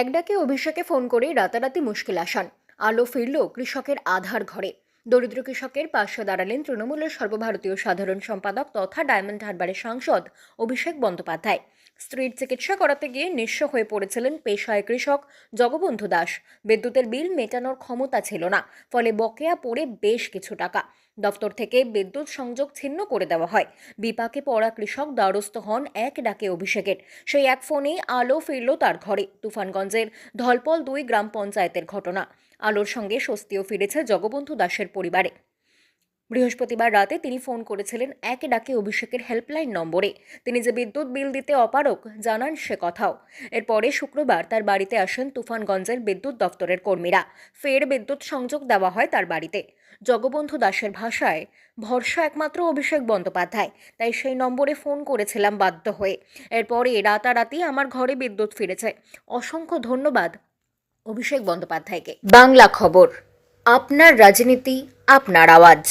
এক ডাকে অভিষেকে ফোন করে রাতারাতি মুশকিল আসান। আলো ফিরল কৃষকের আধার ঘরে। দরিদ্র কৃষকের পাশে দাঁড়ালেন তৃণমূলের সর্বভারতীয় সাধারণ সম্পাদক তথা ডায়মন্ড হারবারের সাংসদ অভিষেক বন্দ্যোপাধ্যায়। স্ত্রীর চিকিৎসা করাতে গিয়ে নিঃস্ব হয়ে পড়েছিলেন পেশায় কৃষক জগবন্ধু দাস। বিদ্যুতের বিল মেটানোর ক্ষমতা ছিল না, ফলে বকেয়া পড়ে বেশ কিছু টাকা। দপ্তর থেকে বিদ্যুৎ সংযোগ ছিন্ন করে দেওয়া হয়। বিপাকে পড়া কৃষক দ্বারস্থ হন এক ডাকে অভিষেকের। সেই এক ফোনেই আলো ফিরল তার ঘরে। তুফানগঞ্জের ধলপল দুই গ্রাম পঞ্চায়েতের ঘটনা। আলোর সঙ্গে স্বস্তিও ফিরেছে জগবন্ধু দাসের পরিবারে। বৃহস্পতিবার রাতে তিনি ফোন করেছিলেন একে ডাকে অভিষেকের হেল্পলাইন নম্বরে। তিনি যে বিদ্যুৎ বিল দিতে অপারক জানান সে কথাও। এরপরে শুক্রবার তার বাড়িতে আসেন তুফানগঞ্জের বিদ্যুৎ দপ্তরের কর্মীরা। ফের বিদ্যুৎ সংযোগ দেওয়া হয় তার বাড়িতে। জগবন্ধু দাসের ভাষায়, ভরসা একমাত্র অভিষেক বন্দ্যোপাধ্যায়, তাই সেই নম্বরে ফোন করেছিলাম বাধ্য হয়ে। এরপরে রাতারাতি আমার ঘরে বিদ্যুৎ ফিরেছে। অসংখ্য ধন্যবাদ অভিষেক বন্দ্যোপাধ্যায়কে। বাংলা খবর আপনার রাজনীতি আপনার আওয়াজ।